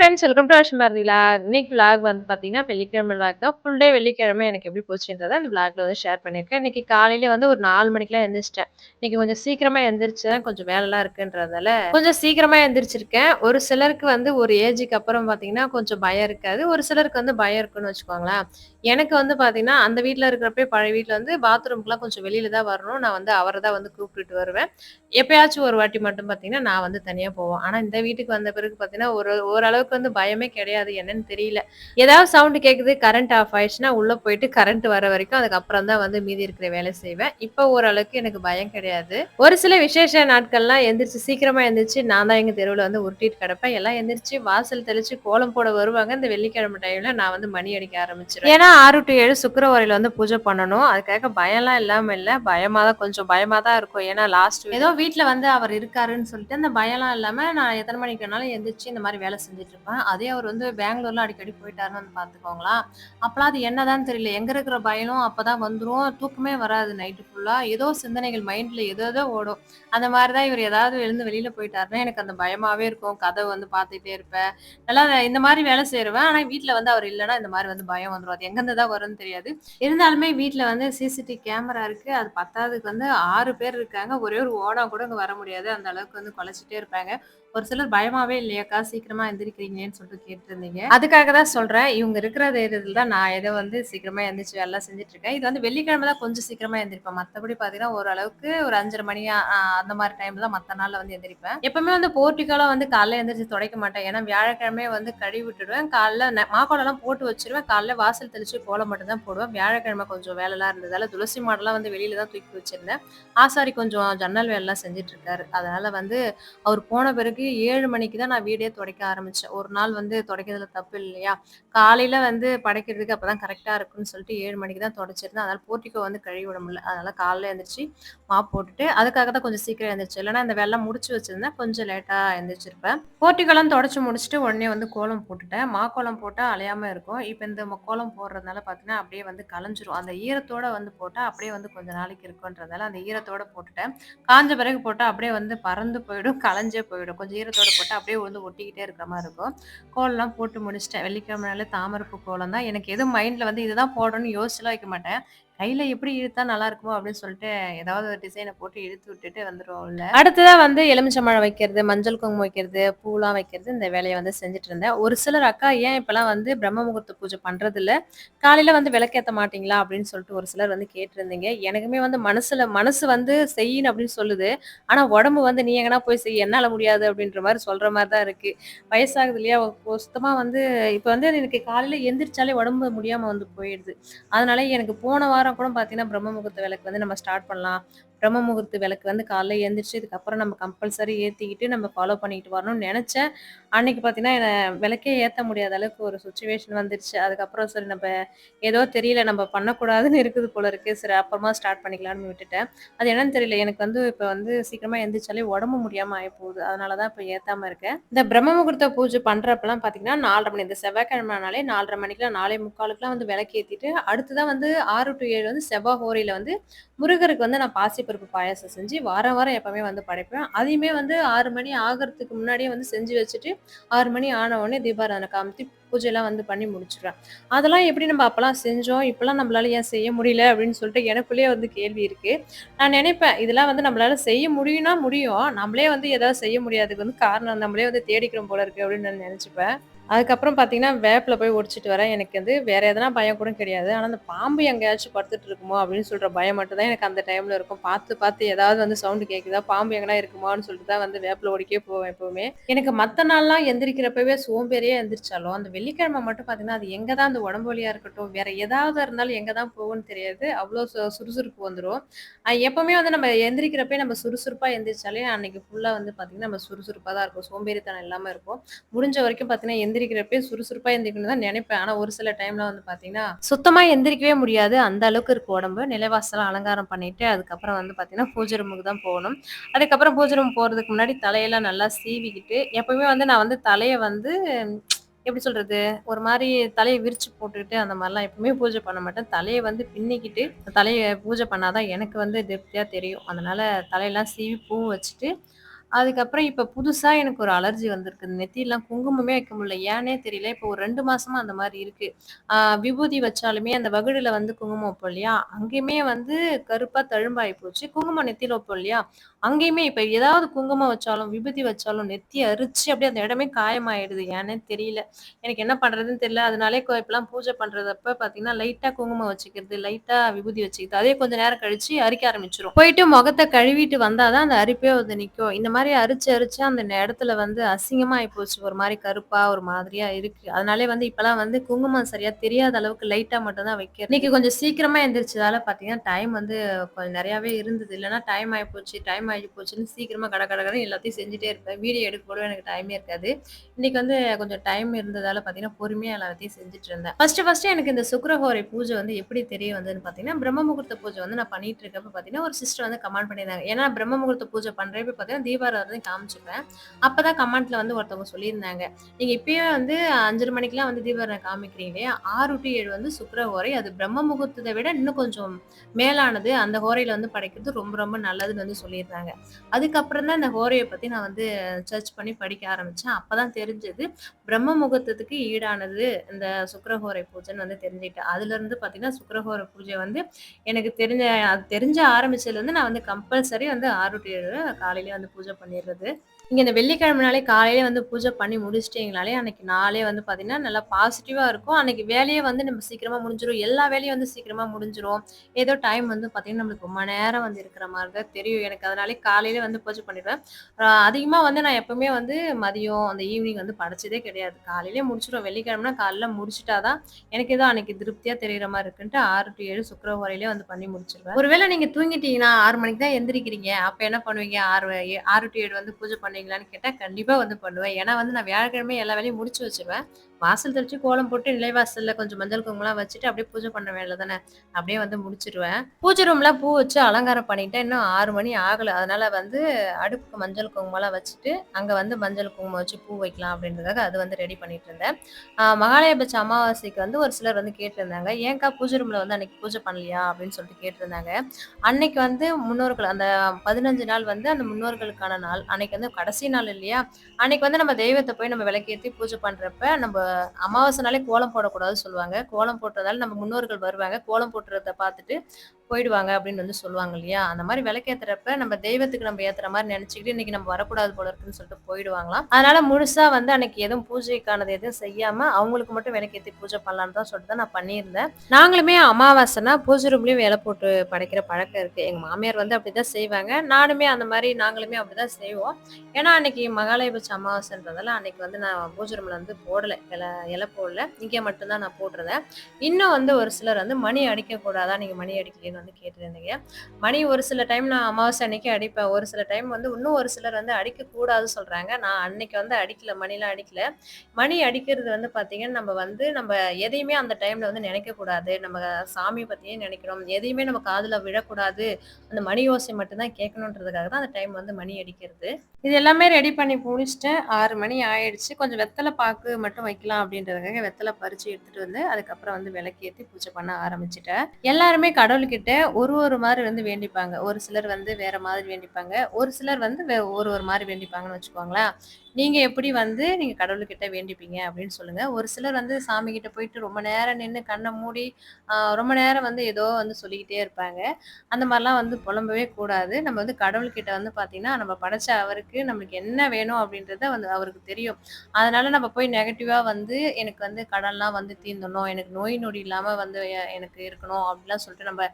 Friends welcome to அஷ்மாரி vlog இன்னைக்கு vlog வந்து பார்த்தீங்கன்னா வெள்ளிக்கிழமை விளாக் தான். ஃபுல் டே வெள்ளிக்கிழமை எனக்கு எப்படி போச்சுன்றதை அந்த விளாக்ல வந்து ஷேர் பண்ணியிருக்கேன். இன்னைக்கு காலையில வந்து ஒரு நாலு மணிக்கெல்லாம் எழுந்திரிச்சிட்டேன் இன்னைக்கு கொஞ்சம் சீக்கிரமா எழுந்திரிச்சேன் கொஞ்சம் வேலைலாம் இருக்குன்றதால கொஞ்சம் சீக்கிரமா எழுந்திரிச்சிருக்கேன் ஒரு சிலருக்கு வந்து ஒரு ஏஜுக்கு அப்புறம் பார்த்தீங்கன்னா கொஞ்சம் பயம் இருக்காது. ஒரு சிலருக்கு வந்து பயம் இருக்குன்னு வச்சுக்கோங்களேன். எனக்கு வந்து பார்த்தீங்கன்னா அந்த வீட்டில் இருக்கிறப்பே பழைய வீட்டில் வந்து பாத்ரூம்க்குலாம் கொஞ்சம் வெளியில தான் வரணும். நான் வந்து அவரை தான் வந்து கூப்பிட்டுட்டு வருவேன். எப்பயாச்சும் ஒரு வாட்டி மட்டும் பார்த்தீங்கன்னா நான் வந்து தனியாக போவேன். ஆனால் இந்த வீட்டுக்கு வந்த பிறகு பார்த்தீங்கன்னா ஒரு ஓரளவுக்கு வந்து பயமே கிடையாது என்னன்னு தெரியல. ஏதாவது சவுண்டு கேட்குது கரண்ட் ஆஃப் ஆயிடுச்சுன்னா உள்ளே போயிட்டு கரண்ட் வர வரைக்கும் அதுக்கப்புறம் தான் வந்து மீதி இருக்கிற வேலை செய்வேன். இப்போ ஓரளவுக்கு எனக்கு பயம் கிடையாது. ஒரு சில விசேஷ நாட்கள்லாம் எந்திரிச்சு சீக்கிரமா எந்திரிச்சு நான் தான் எங்க தெருவில் வந்து உருட்டிட்டு கிடப்பேன். எல்லாம் எந்திரிச்சு வாசல் தெளிச்சு கோலம் போட வருவாங்க. இந்த வெள்ளிக்கிழமை டைம்ல நான் வந்து மணி அடிக்க ஆரம்பிச்சிருவேன். ஏன்னா ஆறு டு ஏழு சுக்கரவாரியில வந்து பூஜை பண்ணணும். அதுக்காக பயம்லாம் இல்லாம இல்ல. பயமா தான் கொஞ்சம் பயமா தான் இருக்கும். ஏன்னா லாஸ்ட் ஏதோ வீட்டுல வந்து அவர் இருக்காருன்னு சொல்லிட்டு அந்த பயம்லாம் இல்லாம நான் எத்தனை மணிக்கு வேணாலும் எந்திரிச்சு இந்த மாதிரி வேலை செஞ்சுட்டு இருப்பேன் அதே அவர் வந்து பெங்களூர்ல அடிக்கடி போயிட்டாருன்னு வந்து பாத்துக்கோங்களா. அப்பெல்லாம் அது என்னதான் தெரியல. எங்க இருக்கிற பயம் அப்பதான் வந்துரும். தூக்கமே வராது நைட்டு ஃபுல்லா ஏதோ சிந்தனைகள் மைண்ட்ல ஏதோ ஏதோ ஓடும். அந்த மாதிரிதான் இவர் ஏதாவது எழுந்து வெளியில போயிட்டாருன்னா எனக்கு அந்த பயமாவே இருக்கும். கதை வந்து பார்த்துட்டே இருப்பேன். நல்லா இந்த மாதிரி வேலை செய்யறேன் ஆனா வீட்ல வந்து அவர் இல்லைன்னா இந்த மாதிரி வந்து பயம் வந்துடும் அது எங்கிருந்து தான் வரும்னு தெரியாது. இருந்தாலுமே வீட்ல வந்து சிசிடிவி கேமரா இருக்கு. அது பத்தாவதுக்கு வந்து ஆறு பேர் இருக்காங்க. ஒரே ஒரு ஓடா கூட இங்க வர முடியாது. அந்த அளவுக்கு வந்து குலைச்சிட்டே இருப்பாங்க. ஒரு சிலர் பயமாவே இல்லையாக்கா? சீக்கிரமா எந்திரிக்கிறீங்கன்னு சொல்லிட்டு கேட்டிருந்தீங்க. அதுக்காக தான் சொல்றேன். இவங்க இருக்கிற தைரியத்தில் தான் நான் ஏதோ வந்து சீக்கிரமா எந்திரிச்சு வேலை செஞ்சுட்டு இருக்கேன் இது வந்து வெள்ளிக்கிழமை தான் கொஞ்சம் சீக்கிரமா எந்திரிப்பேன். மற்றபடி பாத்தீங்கன்னா ஓரளவுக்கு ஒரு அஞ்சரை மணி அந்த மாதிரி டைம்ல தான் மற்ற நாள்ல வந்து எந்திரிப்பேன். எப்பவுமே வந்து போர்ட்டிக்கோலாம் வந்து காலைல எந்திரிச்சு துடைக்க மாட்டேன். ஏன்னா வியாழக்கிழமையே வந்து கழுவி விட்டுடுவேன். காலைல மாக்கோலம்லாம் போட்டு வச்சிருவேன். காலைல வாசல் தெளிச்சு கோலம் மட்டும் தான் போடுவேன். வியாழக்கிழமை கொஞ்சம் வேலைலாம் இருந்ததால துளசி மாடெல்லாம் வந்து வெளியில தான் தூக்கி வச்சிருந்தேன். ஆசாரி கொஞ்சம் ஜன்னல் வேலைலாம் செஞ்சுட்டு இருக்காரு அதனால வந்து அவர் போன பிறகு ஏழு மணிக்கு தான் நான் வீடே துடைக்க ஆரம்பிச்சேன். ஒரு நாள் வந்து துடைக்கிறதுல தப்பு இல்லையா? காலையில வந்து படைக்கிறதுக்கு அப்பதான் கரெக்டா இருக்கும்னு சொல்லிட்டு ஏழு மணிக்கு தான் துடைச்சிருந்தேன். அதனால போர்ட்டிக்கோ வந்து கழுவி விட முடியல. அதனால காலையில் எழுந்திரிச்சு மாப் போட்டுட்டு அதுக்காக தான் கொஞ்சம் சீக்கிரம் எழுந்திரிச்சு இல்லைன்னா இந்த வெள்ளம் முடிச்சு வச்சிருந்தேன். கொஞ்சம் லேட்டா எழுந்திரிச்சிருப்பேன் போர்ட்டிக்கோலாம் தொடச்சு முடிச்சுட்டு உடனே வந்து கோலம் போட்டுட்டேன். மா கோலம் போட்டா அலையாம இருக்கும். இப்போ இந்த ம- கோலம் போடுறதுனால பார்த்தீங்கன்னா அப்படியே வந்து கலைஞ்சிரும். அந்த ஈரத்தோட வந்து போட்டா அப்படியே வந்து கொஞ்சம் நாளைக்கு இருக்குன்றதால அந்த ஈரத்தோட போட்டுட்டேன். காஞ்ச பிறகு போட்டா அப்படியே வந்து பறந்து போயிடும். கலைஞ்சே போயிடும். கொஞ்சம் ஈரத்தோட போட்டால் அப்படியே வந்து ஒட்டிக்கிட்டே இருக்கிற மாதிரி இருக்கும். கோலம்லாம் போட்டு முடிச்சிட்டேன். வெள்ளிக்கிழமைனால தாமரப்பு கோலம் தான் எனக்கு எதுவும் மைண்டில் வந்து இதுதான் போடணும்னு யோசிச்சுலாம் வைக்க மாட்டேன். கையில எப்படி இழுத்தா நல்லா இருக்குமோ அப்படின்னு சொல்லிட்டு ஏதாவது ஒரு டிசைனை போட்டு இழுத்து விட்டுட்டு வந்துருவோம் உள்ள அடுத்ததா வந்து எலுமிச்சம்பழம் வைக்கிறது மஞ்சள் குங்குமம் வைக்கிறது பூலாம் வைக்கிறது இந்த வேலையை வந்து செஞ்சுட்டு இருந்தேன். ஒரு சிலர் அக்கா ஏன் இப்பெல்லாம் வந்து பிரம்ம முகூர்த்த பூஜை பண்றது இல்ல காலையில வந்து விளக்கேற்ற மாட்டீங்களா? அப்படின்னு சொல்லிட்டு ஒரு சிலர் வந்து கேட்டிருந்தீங்க. எனக்குமே வந்து மனசுல மனசு வந்து செய்யணும் அப்படின்னு சொல்லுது. ஆனா உடம்பு வந்து நீ எங்கன்னா போய் செய்ய என்னால முடியாது அப்படின்ற மாதிரி சொல்ற மாதிரி தான் இருக்கு. வயசாகுது இல்லையா? சுத்தமா வந்து இப்ப வந்து எனக்கு காலையில எந்திரிச்சாலே உடம்பு முடியாம வந்து போயிடுது. அதனால எனக்கு போன வாரம் கூட பார்த்தீங்கன்னா பிரம்ம முகூர்த்த விளக்கு வந்து நம்ம ஸ்டார்ட் பண்ணலாம். பிரம்ம முகூர்த்த விளக்கு வந்து காலைல எழுந்திரிச்சு இதுக்கப்புறம் நம்ம கம்பல்சரி ஏற்றிக்கிட்டு நம்ம ஃபாலோ பண்ணிக்கிட்டு வரணும்னு நினச்சேன். அன்னைக்கு பார்த்தீங்கன்னா என்னை விளக்கே ஏற்ற முடியாத அளவுக்கு ஒரு சுச்சுவேஷன் வந்துருச்சு. அதுக்கப்புறம் சரி நம்ம ஏதோ தெரியல நம்ம பண்ணக்கூடாதுன்னு இருக்குது போல இருக்கு. சரி அப்புறமா ஸ்டார்ட் பண்ணிக்கலாம்னு விட்டுட்டேன். அது என்னன்னு தெரியல. எனக்கு வந்து இப்போ வந்து சீக்கிரமாக எந்திரிச்சாலே உடம்பு முடியாமல் ஆகி போகுது அதனால தான் இப்போ ஏற்றாமல் இருக்கேன். இந்த பிரம்ம முகூர்த்த பூஜை பண்ணுறப்பெல்லாம் பார்த்தீங்கன்னா நாலரை மணி இந்த செவ்வாய்க்கிழமைனாலே நாலரை மணிக்கெலாம் நாலே முக்காலுக்குலாம் வந்து விளக்கு ஏற்றிட்டு அடுத்து தான் வந்து ஆறு டு ஏழு வந்து செவ்வாய் ஹோரியில் வந்து முருகருக்கு வந்து நான் பாசிப்பருப்பு பாயாசம் செஞ்சு வாரம் வாரம் எப்பவுமே வந்து படைப்பேன். அதையுமே வந்து ஆறு மணி ஆகிறதுக்கு முன்னாடியே வந்து செஞ்சு வச்சுட்டு ஆறு மணி ஆன உடனே தீபாராதனை காமித்து பூஜைலாம் வந்து பண்ணி முடிச்சிடுவேன் அதெல்லாம் எப்படி நம்ம அப்பெல்லாம் செஞ்சோம்? இப்பெல்லாம் நம்மளால ஏன் செய்ய முடியல? அப்படின்னு சொல்லிட்டு எனக்குள்ளேயே வந்து கேள்வி இருக்கு. நான் நினைப்பேன் இதெல்லாம் வந்து நம்மளால செய்ய முடியும்னா முடியும். நம்மளே வந்து எதாவது செய்ய முடியாதுக்கு வந்து காரணம் நம்மளே வந்து தேடிக்கிறோம் போல இருக்கு அப்படின்னு நான் நினைச்சுப்பேன். அதுக்கப்புறம் பார்த்தீங்கன்னா வேப்பில் போய் ஒடிச்சிட்டு வரேன். எனக்கு வந்து வேற எதனா பயம் கூட கிடையாது. ஆனால் அந்த பாம்பு எங்கேயாச்சும் படுத்துட்டு இருக்குமோ அப்படின்னு சொல்கிற பயம் மட்டும் தான் எனக்கு அந்த டைமில் இருக்கும். பார்த்து பார்த்து ஏதாவது வந்து சவுண்டு கேட்குதா பாம்பு எங்கன்னா இருக்குமான்னு சொல்லிட்டு தான் வந்து வேப்பில் ஓடிக்கே போவேன் எப்பவுமே. எனக்கு மற்ற நாள்லாம் எந்திரிக்கிறப்பவே சோம்பேறியே எந்திரிச்சாலும் அந்த வெள்ளிக்கிழமை மட்டும் பார்த்தீங்கன்னா அது எங்கே தான் அந்த உடம்பு வழியாக இருக்கட்டும் வேற ஏதாவது இருந்தாலும் எங்கே தான் போகும்னு தெரியாது. அவ்வளோ சு- சுறுசுறுப்பு வந்துடும் எப்பவுமே வந்து நம்ம எந்திரிக்கிறப்பே நம்ம சுறுசுறுப்பாக எந்திரிச்சாலே அன்னைக்கு ஃபுல்லாக வந்து பார்த்தீங்கன்னா நம்ம சுறுசுறுப்பாக தான் இருக்கும். சோம்பேறித்தனம் இல்லாமல் இருக்கும் முடிஞ்ச வரைக்கும் பார்த்தீங்கன்னா எந்திரி எந்திரிக்கிறப்பே சுறுசுறுப்பாக எந்திரிக்கணும் தான் நினைப்பேன். ஆனால் ஒரு சில டைம்ல வந்து பார்த்தீங்கன்னா சுத்தமாக எந்திரிக்கவே முடியாது. அந்த அளவுக்கு இருக்கு உடம்பு. நிலைவாசலாம் அலங்காரம் பண்ணிட்டு அதுக்கப்புறம் வந்து பார்த்தீங்கன்னா பூஜை ரூமுக்கு தான் போகணும். அதுக்கப்புறம் பூஜை ரூம் போகிறதுக்கு முன்னாடி தலையெல்லாம் நல்லா சீவிக்கிட்டு எப்பவுமே வந்து நான் வந்து தலையை வந்து எப்படி சொல்றது ஒரு மாதிரி தலையை விரிச்சு போட்டுக்கிட்டு அந்த மாதிரிலாம் எப்பவுமே பூஜை பண்ண மாட்டேன். தலையை வந்து பின்னிக்கிட்டு தலையை பூஜை பண்ணாதான் எனக்கு வந்து திருப்தியா தெரியும். அதனால தலையெல்லாம் சீவி பூ வச்சுட்டு அதுக்கப்புறம் இப்ப புதுசா எனக்கு ஒரு அலர்ஜி வந்திருக்கு. நெத்திலாம் குங்குமமே வைக்க முடியல. ஏன்னே தெரியல. இப்போ ஒரு ரெண்டு மாசமா அந்த மாதிரி இருக்கு. ஆஹ் விபூதி வச்சாலுமே அந்த வகுடுல வந்து குங்குமம் வைப்போம் இல்லையா? அங்கேயுமே வந்து கருப்பா தழும்பாயி போச்சு. குங்குமம் நெத்தியில வைப்போம் இல்லையா? அங்கேயுமே இப்ப ஏதாவது குங்குமம் வச்சாலும், விபூதி வச்சாலும் நெத்தி அரிச்சு அப்படியே அந்த இடமே காயமாயிடுது. ஏன்னே தெரியல. எனக்கு என்ன பண்றதுன்னு தெரியல. அதனாலே கொ இப்பலாம் பூஜை பண்றதப்ப பார்த்தீங்கன்னா, லைட்டா குங்குமம் வச்சுக்கிறது, லைட்டா விபூதி வச்சுக்கிறது. அதே கொஞ்ச நேரம் கழிச்சு அரிக்க ஆரம்பிச்சிடும் போயிட்டு முகத்தை கழுவிட்டு வந்தாதான் அந்த அரிப்பே வந்து நிற்கும் இந்த மாதிரி மாதிரி அரிச்சு, அரிச்சு அந்த இடத்துல வந்து அசிங்கமா ஆயிப்போச்சு. ஒரு மாரி கருப்பா ஒரு மாதிரியா இருக்கு. அதனாலே வந்து இப்பலாம் வந்து குங்குமம் சரியா தெரியாத அளவுக்கு லைட்டா மட்டும் தான் வைக்கிறது. இன்னைக்கு கொஞ்சம் சீக்கிரமா எந்திரிச்சதால பார்த்தீங்கன்னா, டைம் வந்து கொஞ்சம் நெறையாவே இருந்தது. இல்லன்னா டைம் ஆயிப்போச்சு, டைம் ஆயிப்போச்சுன்னு சீக்கிரமா கட கட கடன்னு எல்லாத்தையும் செஞ்சுட்டே இருப்பேன். வீடியோ எடுக்க கூட எனக்கு டைமே இருக்காது. இன்னைக்கு வந்து கொஞ்சம் டைம் இருந்ததால பார்த்தீங்கன்னா, பொறுமையா எல்லாத்தையும் செஞ்சுட்டு இருந்தேன். ஃபர்ஸ்ட்டு, ஃபர்ஸ்ட்டு எனக்கு இந்த சுக்கிரஹோரை பூஜை வந்து எப்படி தெரிய வந்ததுன்னு பார்த்தீங்கன்னா, பிரம்ம முகூர்த்த பூஜை வந்து நான் பண்ணிட்டு இருக்கப்ப பார்த்தீங்கன்னா, ஒரு சிஸ்டர் வந்து கமெண்ட் பண்ணியிருந்தாங்க. ஏன்னா பிரம்ம முகூர்த்த பூஜை பண்றப்ப பார்த்தீங்கன்னா, தீபாராதனை காமிச்சுப்பேன். அப்பதான் கமெண்ட்ல வந்து ஒருத்தவங்க சொல்லியிருந்தாங்க. நீங்க இப்பயே வந்து 5:30 மணிக்கெல்லாம் வந்து தீபாவளி காமிக்கிறீங்களே, ஆறு டு ஏழு வந்து சுக்கிரஹோரை. அது பிரம்ம முகூர்த்தத்தை விட இன்னும் கொஞ்சம் மேலானது. அந்த ஹோரையில வந்து படைக்கிறது ரொம்ப ரொம்ப நல்லதுன்னு வந்து சொல்லியிருந்தாங்க. அதுக்கப்புறம் தான் இந்த ஹோரையை பத்தி நான் வந்து சர்ச் பண்ணி படிக்க ஆரம்பிச்சேன். அப்பதான் தெரிஞ்சது. பிரம்ம முகூர்த்தத்துக்கு ஈடானது இந்த சுக்கரஹோரை பூஜைன்னு வந்து தெரிஞ்சுக்கிட்டேன். அதுலருந்து பார்த்தீங்கன்னா, சுக்கரஹோரை பூஜை வந்து எனக்கு தெரிஞ்ச அது தெரிஞ்ச ஆரம்பிச்சதுலேருந்து நான் வந்து கம்பல்சரி வந்து ஆறு டு ஏழு காலையிலேயே வந்து பூஜை பண்ணிடுறது நீங்கள் இந்த வெள்ளிக்கிழமைனாலே காலையிலே வந்து பூஜை பண்ணி முடிச்சுட்டீங்கனாலே, அன்னைக்கு நாளே வந்து பார்த்தீங்கன்னா, நல்லா பாசிட்டிவாக இருக்கும். அன்னைக்கு வேலையே வந்து நம்ம சீக்கிரமாக முடிஞ்சிடும் எல்லா வேலையும் வந்து சீக்கிரமாக முடிஞ்சிடும் ஏதோ டைம் வந்து பார்த்தீங்கன்னா, நம்மளுக்கு ரொம்ப நேரம் வந்து இருக்கிற மாதிரி தான் தெரியும் எனக்கு. அதனாலே காலையிலே வந்து பூஜை பண்ணிடுவேன். அதிகமாக வந்து நான் எப்பவுமே வந்து மதியம், அந்த ஈவினிங் வந்து படைச்சதே கிடையாது. காலையிலே முடிச்சிடும் வெள்ளிக்கிழமைனா காலையில் முடிச்சிட்டா தான், எனக்கு ஏதோ அன்னைக்கு திருப்தியாக தெரிகிற மாதிரி இருக்குன்ட்டு 6 டூ 7 சுக்கிரஹோரையிலே வந்து பண்ணி முடிச்சுருவேன். ஒருவேளை நீங்கள் தூங்கிட்டீங்கன்னா, ஆறு மணிக்கு தான் எந்திரிக்கிறீங்க. அப்போ என்ன பண்ணுவீங்க? ஆறு ஆறு டு ஏழு வந்து பூஜை பண்ணி பண்ணுவீங்களான்னு கேட்டால் கண்டிப்பாக வந்து பண்ணுவேன். ஏன்னா வந்து நான் வியாழக்கிழமை எல்லா வேலையும் முடிச்சு வச்சிருவேன் வாசல் தெளிச்சு, கோலம் போட்டு, நிலைவாசலில் கொஞ்சம் மஞ்சள் குங்குலாம் வச்சுட்டு, அப்படியே பூஜை பண்ண வேலை தானே. அப்படியே வந்து முடிச்சிருவேன் பூஜை ரூம்லாம் பூ வச்சு அலங்காரம் பண்ணிட்டேன். இன்னும் ஆறு மணி ஆகலை அதனால வந்து அடுப்புக்கு மஞ்சள் குங்குமம்லாம் வச்சுட்டு, அங்கே வந்து மஞ்சள் குங்குமம் வச்சு பூ வைக்கலாம் அப்படின்றதுக்காக அது வந்து ரெடி பண்ணிட்டு இருந்தேன். மகாலயபட்ச அமாவாசைக்கு வந்து ஒரு சிலர் வந்து கேட்டிருந்தாங்க. "ஏன்க்கா பூஜை ரூமில் வந்து அன்னைக்கு பூஜை பண்ணலையா?" அப்படின்னு சொல்லிட்டு கேட்டிருந்தாங்க. அன்னைக்கு வந்து முன்னோர்கள் அந்த 15 நாள் வந்து அந்த முன்னோர்களுக்கான நாள். அன்னைக்கு வந்து கடை கடைசி நாள் இல்லையா? அன்னைக்கு வந்து நம்ம தெய்வத்தை போய் நம்ம விளக்கேத்தி பூஜை பண்றப்ப, நம்ம அமாவாசைனாலே கோலம் போடக்கூடாதுன்னு சொல்லுவாங்க. கோலம் போட்டதால நம்ம முன்னோர்கள் வருவாங்க. கோலம் போட்டுறத பார்த்துட்டு போயிடுவாங்க அப்படின்னு வந்து சொல்லுவாங்க இல்லையா? அந்த மாதிரி விளக்கேத்துறப்ப நம்ம தெய்வத்துக்கு நம்ம ஏத்துற மாதிரி நினைச்சுக்கிட்டு இன்னைக்கு நம்ம வரக்கூடாது போல இருக்குன்னு சொல்லிட்டு போயிடுவாங்களாம். அதனால முழுசா வந்து அன்னைக்கு எதுவும் பூஜைக்கானது எதுவும் செய்யாம, அவங்களுக்கு மட்டும் விளக்கேத்தி பூஜை பண்ணலான்னு தான் சொல்லிட்டு தான் நான் பண்ணியிருந்தேன். நாங்களுமே அமாவாசைனா பூஜை ரூம்லயும் வேலை போட்டு படைக்கிற பழக்கம் இருக்கு. எங்க மாமியார் வந்து அப்படிதான் செய்வாங்க. நானுமே அந்த மாதிரி நாங்களுமே அப்படிதான் செய்வோம். ஏன்னா, அன்னைக்கு மகாலயபட்ச அமாவாசைன்றதால அன்னைக்கு வந்து நான் பூஜை ரூம்ல வந்து போடல. இலை இலை போடல. இங்கே மட்டும்தான் நான் போட்டிருந்தேன். இன்னும் வந்து ஒரு சிலர் வந்து மணி அடிக்கக்கூடாதா? நீங்க மணி அடிக்கணும் வந்து கேட்டுருந்தீங்க மணி ஒரு சில டைம் நான் அமாவாசை அன்னைக்கு அடிப்பேன். ஒரு சில டைம் வந்து இன்னும் ஒரு சிலர் வந்து அடிக்கக்கூடாதுன்னு சொல்கிறாங்க நான் அன்னைக்கு வந்து அடிக்கல. மணிலாம் அடிக்கல. மணி அடிக்கிறது வந்து பார்த்தீங்கன்னா, நம்ம வந்து நம்ம எதையுமே அந்த டைமில் வந்து நினைக்கக்கூடாது. நம்ம சாமியை பற்றியும் நினைக்கிறோம் எதையுமே நம்ம காதில் விழக்கூடாது. அந்த மணி ஓசை மட்டும்தான் கேட்கணுன்றதுக்காக தான் அந்த டைம் வந்து மணி அடிக்கிறது. இது எல்லாமே ரெடி பண்ணி முடிச்சுட்டேன். ஆறு மணி ஆயிடுச்சு. கொஞ்சம் வெத்தலை பாக்கு மட்டும் வைக்கலாம் அப்படின்றதுக்காக வெத்தலை பறிச்சு எடுத்துட்டு வந்து, அதுக்கப்புறம் வந்து விளக்கேற்றி பூஜை பண்ண ஆரம்பிச்சுட்டேன். எல்லாருமே கடவுள்கிட்ட ஒரு ஒரு மாதிரி வந்து வேண்டிப்பாங்க. ஒரு சிலர் வந்து வேற மாதிரி வேண்டிப்பாங்க. ஒரு சிலர் வந்து வே ஒரு ஒரு மாதிரி வேண்டிப்பாங்கன்னு வச்சுக்கோங்களேன். நீங்க எப்படி வந்து நீங்க கடவுள்கிட்ட வேண்டிப்பீங்க அப்படின்னு சொல்லுங்க. ஒரு சிலர் வந்து சாமிகிட்ட போயிட்டு ரொம்ப நேரம் நின்று கண்ணை மூடி, ரொம்ப நேரம் வந்து ஏதோ வந்து சொல்லிக்கிட்டே இருப்பாங்க. அந்த மாதிரிலாம் வந்து புலம்பவே கூடாது. நம்ம வந்து கடவுள்கிட்ட வந்து பாத்தீங்கன்னா நம்ம படைச்ச அவருக்கு நம்மளுக்கு என்ன வேணும் அப்படின்றத வந்து அவருக்கு தெரியும். அதனால நம்ம போய் நெகட்டிவா வந்து எனக்கு வந்து கடன்லாம் வந்து தீர்ந்தணும் எனக்கு நோய் நொடி இல்லாம வந்து எனக்கு இருக்கணும் அப்படிலாம் சொல்லிட்டு நம்ம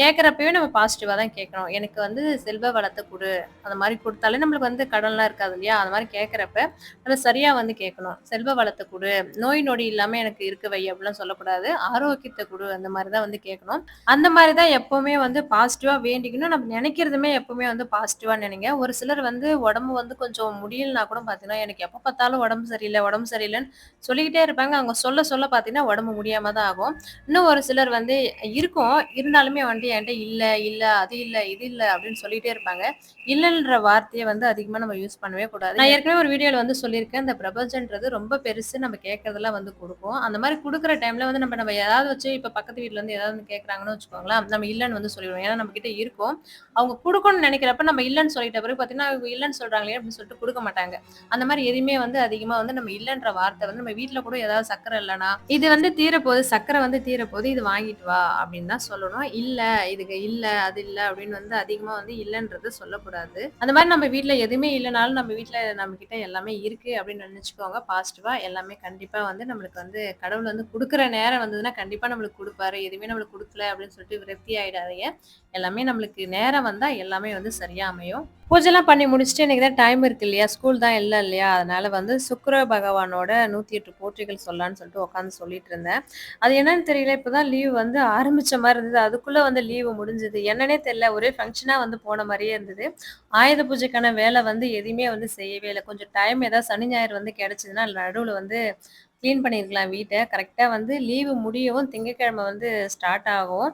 கேட்கறப்பயே நம்ம பாசிட்டிவா தான் கேட்கணும். எனக்கு வந்து செல்வ வளத்தை குடு. அந்த மாதிரி கொடுத்தாலே நம்மளுக்கு வந்து கடன்லாம் இருக்காது இல்லையா? அந்த மாதிரி கேட்கறப்ப நம்ம சரியா வந்து கேட்கணும். செல்வ வளத்தை குடு. நோய் நொடி இல்லாம எனக்கு இருக்க வை அப்படிலாம் சொல்லக்கூடாது. ஆரோக்கியத்தை குடு. அந்த மாதிரி தான் வந்து கேட்கணும். அந்த மாதிரி தான் எப்பவுமே வந்து பாசிட்டிவா வேண்டிக்கணும். நம்ம நினைக்கிறதுமே எப்பவுமே வந்து பாசிட்டிவா நினைங்க ஒரு சிலர் வந்து உடம்பு வந்து கொஞ்சம் முடியலனா கூட பார்த்தீங்கன்னா, எனக்கு எப்போ பார்த்தாலும் உடம்பு சரியில்லை உடம்பு சரியில்லைன்னு சொல்லிக்கிட்டே இருப்பாங்க. அவங்க சொல்ல சொல்ல பார்த்தீங்கன்னா, உடம்பு முடியாம தான் ஆகும். இன்னும் ஒரு சிலர் வந்து இருக்கும். இருந்தாலுமே வந்து என்கிட்ட இல்லை இல்லை அது இல்லை இது இல்லை அப்படின்னு சொல்லிகிட்டே இருப்பாங்க. இல்லைன்ற வார்த்தையை வந்து அதிகமாக நம்ம யூஸ் பண்ணவே கூடாது. நான் ஏற்கனவே ஒரு வீடியோவில் வந்து சொல்லியிருக்கேன். இந்த பிரபஞ்சன்றது ரொம்ப பெருசு. நம்ம கேட்கறதெல்லாம் வந்து கொடுக்கும் அந்த மாதிரி கொடுக்குற டைம்ல வந்து நம்ம நம்ம ஏதாவது வச்சு இப்போ பக்கத்து வீட்டில் வந்து ஏதாவது கேட்குறாங்கன்னு வச்சுக்கோங்களேன், நம்ம இல்லைன்னு வந்து சொல்லிடுவோம் ஏன்னா நம்ம கிட்ட இருக்கும். அவங்க கொடுக்கணும்னு நினைக்கிறப்ப நம்ம இல்லைன்னு சொல்லிட்ட பிறகு பார்த்தீங்கன்னா, இல்லைன்னு சொல்ற சொல்றாங்களே அப்படின்னு சொல்லிட்டு கொடுக்க மாட்டாங்க. அந்த மாதிரி எதுவுமே வந்து அதிகமா வந்து நம்ம இல்லைன்ற வார்த்தை வந்து நம்ம வீட்டுல கூட ஏதாவது சக்கரை இல்லைனா "இது வந்து தீரப்போது, சக்கரை வந்து தீரப்போது. இது வாங்கிட்டு வா" அப்படின்னு தான் சொல்லணும். இல்ல, இதுக்கு இல்ல, அது இல்ல அப்படின்னு வந்து அதிகமா வந்து இல்லைன்றது சொல்லக்கூடாது. அந்த மாதிரி நம்ம வீட்டுல எதுவுமே இல்லைனாலும் நம்ம வீட்டுல நம்ம கிட்ட எல்லாமே இருக்கு அப்படின்னு நினைச்சுக்கோங்க பாசிட்டிவா எல்லாமே கண்டிப்பா வந்து நம்மளுக்கு வந்து கடவுள் வந்து கொடுக்குற நேரம் வந்ததுன்னா, கண்டிப்பா நம்மளுக்கு கொடுப்பாரு எதுவுமே நம்மளுக்கு கொடுக்கல அப்படின்னு சொல்லிட்டு விரக்தி ஆயிடாதீங்க. எல்லாமே நம்மளுக்கு நேரம் வந்தால் எல்லாமே வந்து சரியாக அமையும். பூஜைலாம் பண்ணி முடிச்சுட்டு எனக்கு தான் டைம் இருக்கு இல்லையா? ஸ்கூல் தான் இல்லை இல்லையா? அதனால வந்து சுக்கர பகவானோட 108 போற்றிகள் சொல்லலான்னு சொல்லிட்டு உட்காந்து சொல்லிட்டு இருந்தேன். அது என்னன்னு தெரியல. இப்போ தான் லீவ் வந்து ஆரம்பிச்ச மாதிரி இருந்தது. அதுக்குள்ளே வந்து லீவு முடிஞ்சது. என்னன்னே தெரியல. ஒரே ஃபங்க்ஷனாக வந்து போன மாதிரியே இருந்தது. ஆயுத பூஜைக்கான வேலை வந்து எதுவுமே வந்து செய்யவே இல்லை கொஞ்சம் டைம் ஏதாவது சனி, ஞாயிறு வந்து கிடச்சிதுன்னா நடுவில் வந்து க்ளீன் பண்ணியிருக்கலாம் வீட்டை கரெக்டாக வந்து லீவு முடியவும் திங்கட்கிழமை வந்து ஸ்டார்ட் ஆகும்.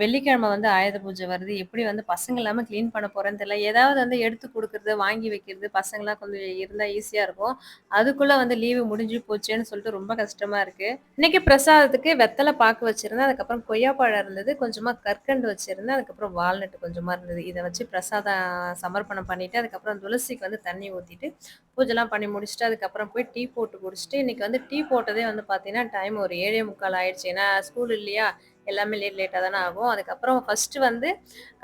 வெள்ளிக்கிழமை வந்து ஆயுத பூஜை வருது. எப்படி வந்து பசங்க இல்லாம கிளீன் பண்ண போறேன்னு தெரியல. ஏதாவது வந்து எடுத்து கொடுக்குறது வாங்கி வைக்கிறது, பசங்கலாம் கொஞ்சம் இருந்தா ஈஸியா இருக்கும். அதுக்குள்ள வந்து லீவு முடிஞ்சு போச்சேன்னு சொல்லிட்டு ரொம்ப கஷ்டமா இருக்கு. இன்னைக்கு பிரசாதத்துக்கு வெத்தலை பாக்கு வச்சிருந்தேன். அதுக்கப்புறம் கொய்யாப்பழம் இருந்தது. கொஞ்சமா கற்கண்டு வச்சிருந்தேன். அதுக்கப்புறம் வால்நட் கொஞ்சமா இருந்தது. இதை வச்சு பிரசாதம் சமர்ப்பணம் பண்ணிட்டு, அதுக்கப்புறம் துளசிக்கு வந்து தண்ணி ஊத்திட்டு, பூஜைலாம் பண்ணி முடிச்சுட்டு, அதுக்கப்புறம் போய் டீ போட்டு குடிச்சிட்டு இன்னைக்கு வந்து டீ போட்டதே வந்து பார்த்தீங்கன்னா, டைம் ஒரு 7:45 ஆயிடுச்சு. ஏன்னா ஸ்கூல் இல்லையா? எல்லாமே லேட் லேட்டாக தானே ஆகும். அதுக்கப்புறம் ஃபஸ்ட்டு வந்து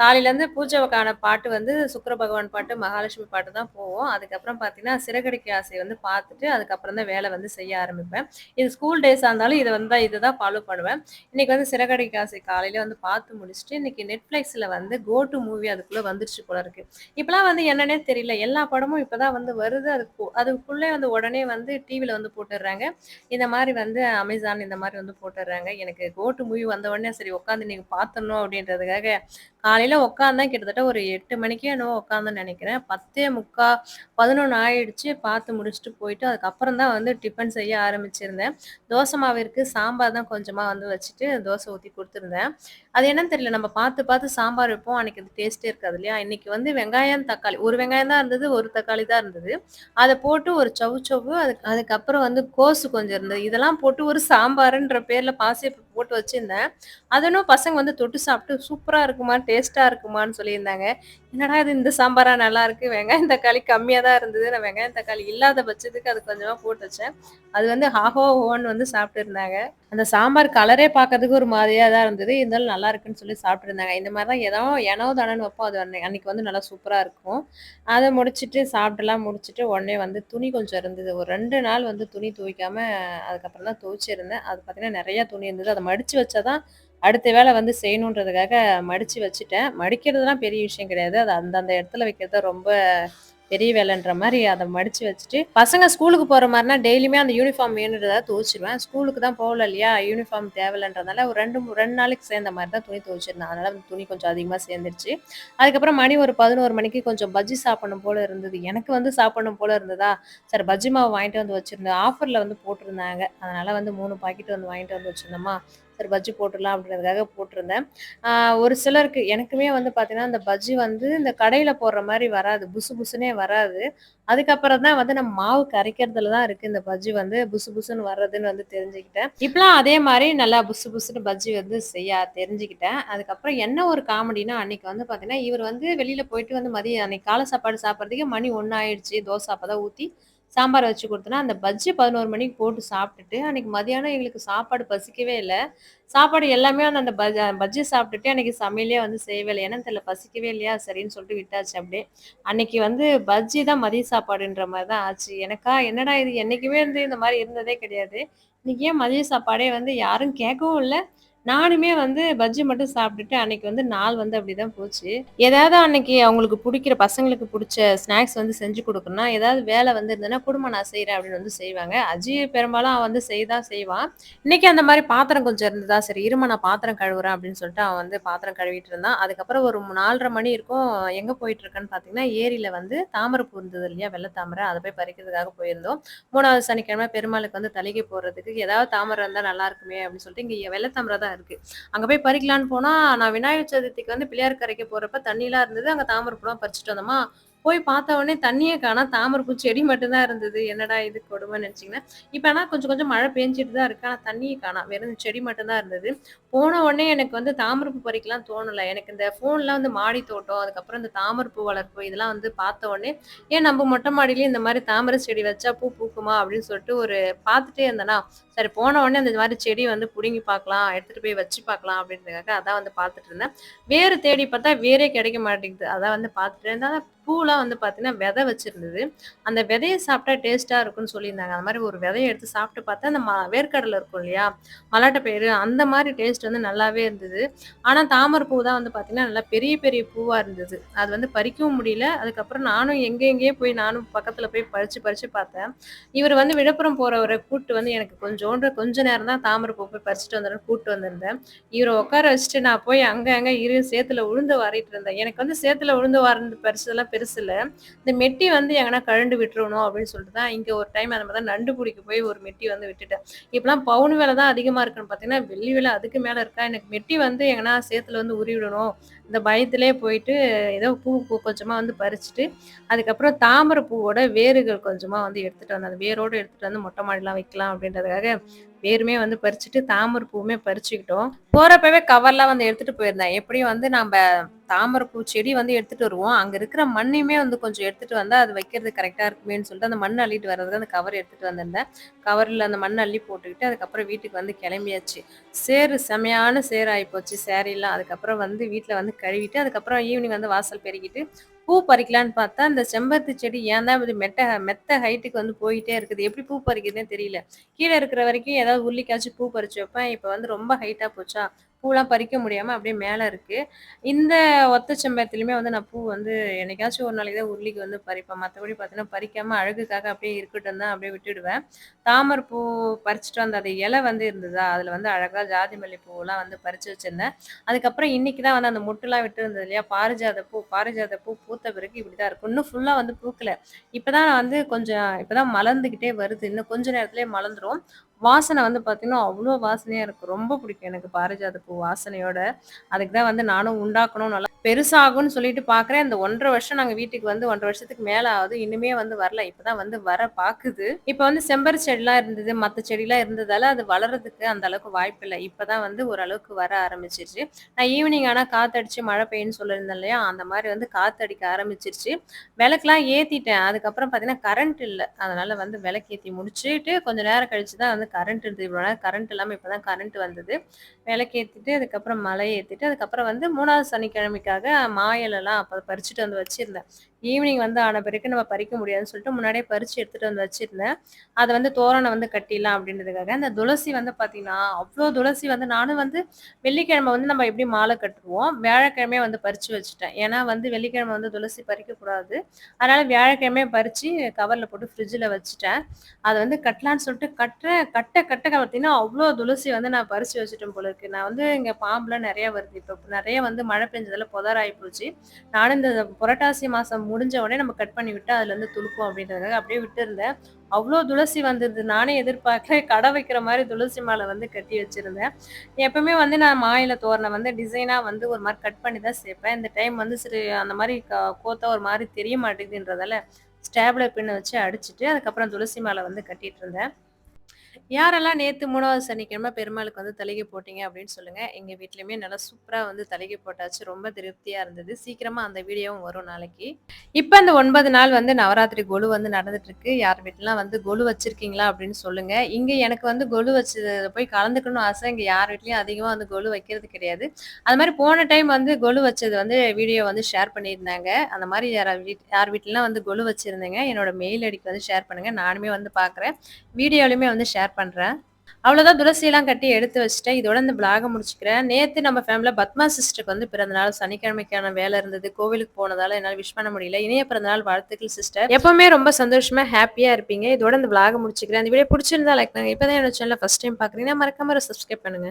காலையிலேருந்து பூஜைக்கான பாட்டு வந்து சுக்கர பகவான் பாட்டு, மகாலட்சுமி பாட்டு தான் போவோம் அதுக்கப்புறம் பார்த்தீங்கன்னா, சிறகடிக்க ஆசை வந்து பார்த்துட்டு, அதுக்கப்புறம் தான் வேலை வந்து செய்ய ஆரம்பிப்பேன். இது ஸ்கூல் டேஸாக இருந்தாலும் இதை வந்து இதை தான் ஃபாலோ பண்ணுவேன். இன்னைக்கு வந்து சிறகடிக்க ஆசை காலையில வந்து பார்த்து முடிச்சுட்டு, இன்னைக்கு நெட்ஃப்ளிக்ஸில் வந்து கோ டு மூவி அதுக்குள்ளே வந்துருச்சு போல இருக்கு. இப்பலாம் வந்து என்னன்னே தெரியல. எல்லா படமும் இப்போ தான் வந்து வருது. அதுக்கு அதுக்குள்ளே வந்து உடனே வந்து டிவியில் வந்து போட்டுடுறாங்க. இந்த மாதிரி வந்து அமேசான் இந்த மாதிரி வந்து போட்டுடுறாங்க. எனக்கு கோ டு மூவி வந்து உடனே சரி உட்காந்து நீங்கள் பார்த்துடணும் அப்படின்றதுக்காக, காலையில உட்காந்தேன் கிட்டத்தட்ட ஒரு எட்டு மணிக்கே என்னவோ உட்காந்தேன்னு நெனைக்கிறேன். 10:45 11 ஆயிடுச்சு. பார்த்து முடிச்சுட்டு போயிட்டு, அதுக்கப்புறம் தான் வந்து டிஃபன் செய்ய ஆரம்பிச்சிருந்தேன். தோசை மாவு சாம்பார் தான் கொஞ்சமாக வந்து வச்சுட்டு, தோசை ஊற்றி கொடுத்துருந்தேன் அது என்னன்னு தெரியல. நம்ம பார்த்து பார்த்து சாம்பார் வைப்போம். அன்னைக்கு அது டேஸ்ட்டே இருக்காது இல்லையா? இன்னைக்கு வந்து வெங்காயம், தக்காளி ஒரு வெங்காயம் தான் இருந்தது. ஒரு தக்காளி தான் இருந்தது. அதை போட்டு ஒரு சவு சவு அதுக்கு அதுக்கப்புறம் வந்து கோஸு கொஞ்சம் இருந்தது. இதெல்லாம் போட்டு ஒரு சாம்பாருன்ற பேரில் பாசி போட்டு வச்சுருந்தேன் அதனும் பசங்க வந்து தொட்டு சாப்பிட்டு சூப்பரா இருக்குமா, டேஸ்ட்டா இருக்குமான்னு சொல்லியிருந்தாங்க. என்னடா இது இந்த சாம்பாரா நல்லாயிருக்கு. வெங்காயம், தக்காளி கம்மியா தான் இருந்தது. நான் வெங்காயம், தக்காளி இல்லாத பட்சத்துக்கு அது கொஞ்சமா போட்டு வச்சேன். அது வந்து ஹாஹோ ஹோன்னு வந்து சாப்பிட்டுருந்தாங்க. அந்த சாம்பார் கலரே பார்க்கறதுக்கு ஒரு மாதிரியா தான் இருந்தது. இருந்தாலும் நல்லா இருக்குன்னு சொல்லி சாப்பிட்டுருந்தாங்க. இந்த மாதிரி தான் ஏதோ ஏனோ தானோன்னு வைப்போம். அது அன்னைக்கு வந்து நல்லா சூப்பரா இருக்கும். அதை முடிச்சுட்டு சாப்பிட்டுலாம் முடிச்சுட்டு உடனே வந்து துணி கொஞ்சம் இருந்தது. ஒரு ரெண்டு நாள் வந்து துணி துவைக்காம அதுக்கப்புறம் தான் துவைச்சிருந்தேன். அது பார்த்தீங்கன்னா, நிறையா துணி இருந்தது. அதை மடிச்சு வச்சா தான் அடுத்த வேலை வந்து செய்யணுன்றதுக்காக மடித்து வச்சுட்டேன். மடிக்கிறதுலாம் பெரிய விஷயம் கிடையாது. அது அந்தந்த இடத்துல வைக்கிறது ரொம்ப பெரிய வேலைன்ற மாதிரி அதை மடித்து வச்சுட்டு, பசங்க ஸ்கூலுக்கு போகிற மாதிரினா டெய்லியுமே அந்த யூனிஃபார்ம் வேணுன்றதை துவச்சிருவேன் ஸ்கூலுக்கு தான் போகல இல்லையா? யூனிஃபார்ம் தேவையில்லன்றதுனால ஒரு 2 2 நாளைக்கு சேர்ந்த மாதிரி தான் துணி துவைச்சிருந்தேன். அதனால் துணி கொஞ்சம் அதிகமாக சேர்ந்துருச்சு. அதுக்கப்புறம் மணி ஒரு 11 மணிக்கு கொஞ்சம் பஜ்ஜி சாப்பிடணும் போல இருந்தது. எனக்கு வந்து சாப்பிடணும் போல இருந்ததா, சார் பஜ்ஜி மாவு வாங்கிட்டு வந்து வச்சிருந்தேன். ஆஃபரில் வந்து போட்டிருந்தாங்க. அதனால் வந்து மூணு பாக்கெட் வந்து வாங்கிட்டு வந்து வச்சிருந்தோமா, சரி பஜ்ஜி போட்டுடலாம் அப்படின்றதுக்காக போட்டிருந்தேன். ஒரு சிலருக்கு எனக்குமே வந்து பார்த்தீங்கன்னா, இந்த பஜ்ஜி வந்து இந்த கடையில் போடுற மாதிரி வராது. புசு புசுனே வராது. அதுக்கப்புறம் தான் வந்து நம்ம மாவு கரைக்கிறதுல தான் இருக்குது இந்த பஜ்ஜி வந்து புசு புசுன்னு வர்றதுன்னு வந்து தெரிஞ்சுக்கிட்டேன். இப்பலாம் அதே மாதிரி நல்லா புசு புசுன்னு பஜ்ஜி வந்து செய்ய தெரிஞ்சுக்கிட்டேன். அதுக்கப்புறம் என்ன ஒரு காமெடின்னா, அன்னைக்கு வந்து பார்த்தீங்கன்னா, இவர் வந்து வெளியில் போயிட்டு வந்து மதியம் அன்னைக்கு காலை சாப்பாடு சாப்பிட்றதுக்கே மணி ஒன்று ஆயிடுச்சு. தோசை அப்பதான் ஊற்றி சாம்பார் வச்சு குடுத்தேன்னா, அந்த பஜ்ஜி 11 மணிக்கு போட்டு சாப்பிட்டுட்டு, அன்னைக்கு மதியானம் எங்களுக்கு சாப்பாடு பசிக்கவே இல்லை சாப்பாடு எல்லாமே வந்து அந்த பஜ் பஜ்ஜி சாப்பிட்டுட்டு அன்னைக்கு சமையலே வந்து செய்யவே இல்லை ஏன்னா தெரியல பசிக்கவே இல்லையா? சரின்னு சொல்லிட்டு விட்டாச்சு அப்படியே. அன்னைக்கு வந்து பஜ்ஜி தான் மதிய சாப்பாடுன்ற மாதிரி தான் ஆச்சு. எனக்கா என்னடா இது என்னைக்குமே வந்து இந்த மாதிரி இருந்ததே கிடையாது. இன்னைக்கு ஏன் மதிய சாப்பாடே வந்து யாரும் கேட்கவும் இல்லை நானுமே வந்து பஜ்ஜி மட்டும் சாப்பிட்டுட்டு அன்னைக்கு வந்து நாள் வந்து அப்படிதான் போச்சு. ஏதாவது அன்னைக்கு அவங்களுக்கு பிடிக்கிற பசங்களுக்கு பிடிச்ச ஸ்நாக்ஸ் வந்து செஞ்சு கொடுக்கணும் ஏதாவது வேலை வந்து இருந்ததுன்னா, குடும்பம் நான் செய்யறேன் அப்படின்னு வந்து செய்வாங்க. அஜி பெரும்பாலும் அவன் வந்து செய்ய செய்வான். இன்னைக்கு அந்த மாதிரி பாத்திரம் கொஞ்சம் இருந்ததா, சரி இரும நான் பாத்திரம் கழுவுறேன் அப்படின்னு சொல்லிட்டு அவன் வந்து பாத்திரம் கழுவிட்டு இருந்தான். அதுக்கப்புறம் ஒரு 4:30 மணி இருக்கும். எங்க போயிட்டு இருக்கேன்னு பார்த்தீங்கன்னா, ஏரியில வந்து தாமரை பூ இருந்தது இல்லையா? வெள்ள தாமரை. அதை போய் பறிக்கிறதுக்காக போயிருந்தோம். மூணாவது சனிக்கிழமை பெருமாளுக்கு வந்து தலைக்கு போடுறதுக்கு ஏதாவது தாமரை இருந்தா நல்லா இருக்குமே அப்படின்னு சொல்லிட்டு, இங்க வெள்ள தாமரை தான் இருக்கு. அங்க போய் பறிக்கலான்னு போனா, நான் விநாயகர் சதுர்த்திக்கு வந்து பிள்ளையார் கரைக்கு போறப்ப தண்ணிலாம் இருந்தது. அங்க தாமரை பறிச்சுட்டு வந்தோமா, போய் பார்த்த உடனே தண்ணியே காணா தாமரைப்பூ செடி மட்டும்தான் இருந்தது. என்னடா இது கொடுமைன்னு நினச்சிங்கன்னா இப்ப ஆனா கொஞ்சம் கொஞ்சம் மழை பெஞ்சிட்டு தான் இருக்கு. ஆனா தண்ணியே காணோம். வெறும் செடி மட்டும்தான் இருந்தது. போன உடனே எனக்கு வந்து தாமரைப்பூ பறிக்கலாம் தோணல. எனக்கு இந்த ஃபோன்லாம் வந்து மாடி தோட்டம், அதுக்கப்புறம் இந்த தாமரைப்பூ வளர்ப்பு இதெல்லாம் வந்து பார்த்த உடனே, ஏன் நம்ம மொட்டை மாடியிலயும் இந்த மாதிரி தாமரை செடி வச்சா பூ பூக்குமா? அப்படின்னு சொல்லிட்டு ஒரு பார்த்துட்டே இருந்தேனா, சரி போன உடனே அந்த மாதிரி செடி வந்து புடுங்கி பார்க்கலாம், எடுத்துட்டு போய் வச்சு பார்க்கலாம் அப்படின்றதுக்காக அதான் வந்து பார்த்துட்டு இருந்தேன். வேறு தேடி பார்த்தா வேரே கிடைக்க மாட்டேங்குது. அதான் வந்து பார்த்துட்டு இருந்தேன். பூலாம் வந்து பார்த்தீங்கன்னா, விதை வச்சிருந்தது. அந்த விதையை சாப்பிட்டா டேஸ்ட்டாக இருக்கும்னு சொல்லியிருந்தாங்க. அந்த மாதிரி ஒரு விதையை எடுத்து சாப்பிட்டு பார்த்தா, அந்த ம வேர்க்கடலை இருக்கும் இல்லையா? மலாட்டை பயிறு அந்த மாதிரி டேஸ்ட் வந்து நல்லாவே இருந்தது. ஆனால் தாமரை பூ தான் வந்து பார்த்தீங்கன்னா, நல்லா பெரிய பெரிய பூவாக இருந்தது. அது வந்து பறிக்கவும் முடியல. அதுக்கப்புறம் நானும் எங்கே எங்கேயோ போய் நானும் பக்கத்தில் போய் பறித்து பறித்து பார்த்தேன். இவர் வந்து விழுப்புரம் போகிறவரை கூட்டு வந்து எனக்கு கொஞ்சோன்ற கொஞ்ச நேரம் தான் தாமரை பூ போய் பறிச்சுட்டு வந்துடும் கூட்டு வந்திருந்தேன். இவரை உட்கார வச்சுட்டு நான் போய் அங்கே அங்கே இரு சேத்துல உளுந்து வாரிட்டு இருந்தேன். எனக்கு வந்து சேத்துல உளுந்து வாரந்து பறிச்சதெல்லாம் பெருசு இல்லை இந்த மெட்டி வந்து எங்கன்னா கழண்டு விட்டுறணும் அப்படின்னு சொல்லிட்டு தான் இங்கே ஒரு டைம் அந்த மாதிரி தான் நண்டு பிடிக்க போய் ஒரு மெட்டி வந்து விட்டுட்டேன். இப்பலாம் பவுன் வேலை தான் அதிகமாக இருக்குன்னு பார்த்தீங்கன்னா, வெள்ளி விலை அதுக்கு மேலே இருக்கா. எனக்கு மெட்டி வந்து எங்கன்னா சேத்துல வந்து உருவிடணும். இந்த பயத்திலே போயிட்டு ஏதோ பூ பூ கொஞ்சமாக வந்து பறிச்சுட்டு, அதுக்கப்புறம் தாமரை பூவோட வேர்கள் கொஞ்சமாக வந்து எடுத்துகிட்டு வந்தேன். அந்த வேரோடு எடுத்துகிட்டு வந்து மொட்டை மாடிலாம் வைக்கலாம் அப்படின்றதுக்காக, பேருமே வந்து பறிச்சுட்டு, தாமரை பூவுமே பறிச்சுக்கிட்டோம். போறப்பவே கவர்லாம் வந்து எடுத்துட்டு போயிருந்தேன். எப்படியும் வந்து நம்ப தாமரை செடி வந்து எடுத்துட்டு வருவோம். அங்க இருக்கிற மண்ணையுமே வந்து கொஞ்சம் எடுத்துட்டு வந்தா, அது வைக்கிறது கரெக்டா இருக்குமேன்னு சொல்லிட்டு, அந்த மண் அள்ளிட்டு வர்றதுக்கு அந்த கவர் எடுத்துட்டு வந்திருந்தேன். கவர்ல அந்த மண் அள்ளி போட்டுக்கிட்டு, அதுக்கப்புறம் வீட்டுக்கு வந்து கிளம்பியாச்சு. சேரு செமையான சேர் ஆகி போச்சு சாரீலாம். அதுக்கப்புறம் வந்து வீட்டில் வந்து கழுவிட்டு, அதுக்கப்புறம் ஈவினிங் வந்து வாசல் பெருகிட்டு பூ பறிக்கலான்னு பார்த்தா, அந்த செம்பருத்தி செடி ஏன் தான் இப்படி மெட்ட மெத்த ஹைட்டுக்கு வந்து போயிட்டே இருக்குது. எப்படி பூ பறிக்கிறதுன்னு தெரியல. கீழ இருக்கிற வரைக்கும் ஏதாவது உள்ளிக்காய்ச்சி பூ பறிச்சு வைப்பேன். இப்ப வந்து ரொம்ப ஹைட்டா போச்சா, பூலாம் பறிக்க முடியாம அப்படியே மேல இருக்கு. இந்த ஒத்த செம்பருத்திலயுமே வந்து நான் பூ வந்து என்னைக்காச்சும் ஒரு நாளைக்கு தான் உருளிக்கு வந்து பறிப்பேன். மற்றபடி பார்த்தீங்கன்னா, பறிக்காம அழகுக்காக அப்படியே இருக்கட்டும் தான் அப்படியே விட்டுடுவேன். தாமரை பூ பறிச்சுட்டு வந்த அந்த இலை வந்து இருந்ததா, அதுல வந்து அழகா ஜாதி மல்லி பூவெல்லாம் வந்து பறிச்சு வச்சிருந்தேன். அதுக்கப்புறம் இன்னைக்கு தான் வந்து அந்த முட்டெல்லாம் விட்டு இருந்தது இல்லையா? பாரிஜாத பூ பாரிஜாத பூ பூத்த பிறகு இப்படிதான் இருக்கும். இன்னும் ஃபுல்லா வந்து பூக்கல. இப்பதான் வந்து கொஞ்சம் இப்பதான் மலர்ந்துகிட்டே வருது. இன்னும் கொஞ்ச நேரத்திலேயே மலர்ந்துரும். வாசனை வந்து பார்த்தீங்கன்னா, அவ்வளோ வாசனையாக இருக்கும். ரொம்ப பிடிக்கும் எனக்கு பாரிஜாத பூ வாசனையோட. அதுக்கு தான் வந்து நானும் உண்டாக்கணும் நல்லா பெருசாகும்னு சொல்லிட்டு பார்க்குறேன். இந்த 1 1/2 வருஷம் நாங்கள் வீட்டுக்கு வந்து 1 1/2 வருஷத்துக்கு மேலே ஆகுது. இன்னுமே வந்து வரல. இப்போ தான் வந்து வர பார்க்குது இப்போ வந்து செம்பர் செடிலாம் இருந்தது. மற்ற செடிலாம் இருந்ததால அது வளர்றதுக்கு அந்த அளவுக்கு இப்போ தான் வந்து ஓரளவுக்கு வர ஆரம்பிச்சிருச்சு. நான் ஈவினிங் ஆனால் காத்தடிச்சு மழை பெய்யுன்னு சொல்லியிருந்தேன் இல்லையா? அந்த மாதிரி வந்து காத்தடிக்க ஆரம்பிச்சிருச்சு. விளக்குலாம் ஏற்றிட்டேன் அதுக்கப்புறம் பார்த்தீங்கன்னா, கரண்ட் இல்லை அதனால வந்து விளக்கேத்தி முடிச்சுட்டு கொஞ்ச நேரம் கழிச்சு தான் வந்து கரண்ட் இருந்தது. இவ்வளோ நேரம் கரண்ட் இல்லாமல் இப்போ தான் கரண்ட் வந்தது. விளக்கேத்திட்டு, அதுக்கப்புறம் மலை ஏற்றிட்டு அதுக்கப்புறம் வந்து மூணாவது சனிக்கிழமைக்காக மாயிலெல்லாம் அப்போ பறிச்சுட்டு வந்து வச்சுருந்தேன் ஈவினிங் வந்து ஆன பிறகு நம்ம பறிக்க முடியாதுன்னு சொல்லிட்டு முன்னாடியே பறித்து எடுத்துகிட்டு வந்து வச்சுருந்தேன் அதை வந்து தோரணம் வந்து கட்டிடலாம் அப்படின்றதுக்காக. அந்த துளசி வந்து பார்த்தீங்கன்னா, அவ்வளோ துளசி வந்து நானும் வந்து வெள்ளிக்கிழமை வந்து நம்ம எப்படி மாலை கட்டுருவோம். வியாழக்கிழமையே வந்து பறித்து வச்சுட்டேன். ஏன்னா வந்து வெள்ளிக்கிழமை வந்து துளசி பறிக்கக்கூடாது. அதனால் வியாழக்கிழமையே பறித்து கவரில் போட்டு ஃப்ரிட்ஜில் வச்சுட்டேன். அதை வந்து கட்டலான்னு சொல்லிட்டு கட்டுறேன். கட்ட கட்ட பார்த்தீங்கன்னா, அவ்வளோ துளசி வந்து நான் பறிச்சு வச்சுட்டேன் போல இருக்கு. நான் வந்து இங்கே பாம்புலாம் நிறையா வருது. இப்போ நிறைய வந்து மழை பெஞ்சதில் புதராகி போச்சு. நானும் இந்த புரட்டாசி மாதம் முடிஞ்ச உடனே நம்ம கட் பண்ணி விட்டு அதுலேருந்து துளுக்கும் அப்படின்றதுக்காக அப்படியே விட்டுருந்தேன். அவ்வளோ துளசி வந்தது. நானே எதிர்பார்க்கல. கடை வைக்கிற மாதிரி துளசி மாலை வந்து கட்டி வச்சுருந்தேன் எப்பவுமே வந்து நான் மாயில தோரணை வந்து டிசைனாக வந்து ஒரு மாதிரி கட் பண்ணி தான் சேர்ப்பேன். இந்த டைம் வந்து சரி அந்த மாதிரி க கோத்தா ஒரு மாதிரி தெரிய மாட்டேங்குதுன்றதால, ஸ்டேப்லர் பின்னை வச்சு அடிச்சுட்டு, அதுக்கப்புறம் துளசி மாலை வந்து கட்டிட்டு இருந்தேன். யாரெல்லாம் நேற்று மூணாவது சனிக்கிழமை பெருமாளுக்கு வந்து தலைகை போட்டீங்க அப்படின்னு சொல்லுங்க. எங்கள் வீட்லையுமே நல்லா சூப்பராக வந்து தலைகை போட்டாச்சு. ரொம்ப திருப்தியாக இருந்தது. சீக்கிரமாக அந்த வீடியோவும் வரும் நாளைக்கு. இப்போ அந்த ஒன்பது நாள் வந்து நவராத்திரி கொலு வந்து நடந்துட்டுருக்கு யார் வீட்டிலாம் வந்து கொலு வச்சுருக்கீங்களா அப்படின்னு சொல்லுங்க. இங்கே எனக்கு வந்து கொலு வச்சு போய் கலந்துக்கணும்னு ஆசை. இங்கே யார் வீட்லேயும் அதிகமாக வந்து கொலு வைக்கிறது கிடையாது. அது மாதிரி போன டைம் வந்து கொலு வச்சது வந்து வீடியோ வந்து ஷேர் பண்ணியிருந்தாங்க. அந்த மாதிரி யார் வீட் யார் வீட்டிலலாம் வந்து கொலு வச்சுருந்தேங்க என்னோட மெயில் ஐடிக்கு வந்து ஷேர் பண்ணுங்க. நானுமே வந்து பார்க்குறேன். வீடியோலையுமே வந்து ஷேர் பண்றேன். அவ்வளோதான் துளசியெல்லாம் கட்டி எடுத்து வச்சுட்டேன். இதோட இந்த விளாக முடிச்சுக்கிறேன். நேத்து நம்ம ஃபேமிலியில் பத்மா சிஸ்டருக்கு வந்து பிறந்த நாள். சனிக்கிழமைக்கான வேலை இருந்தது. கோவிலுக்கு போனதால என்னால விஷ் பண்ண முடியல. இணைய பிறந்த நாள் வாழ்த்துக்கள் சிஸ்டர். எப்பவுமே ரொம்ப சந்தோஷமா, ஹாப்பியா இருப்பீங்க. இதோட இந்த விளாக முடிச்சுக்கிறேன். இந்த வீடியோ பிடிச்சிருந்தா லைக் பண்ணுங்க. இப்பதான் என்னோட சேனல ஃபர்ஸ்ட் டைம் பார்க்குறீங்கன்னா மறக்காம சப்ஸ்கிரைப் பண்ணுங்க.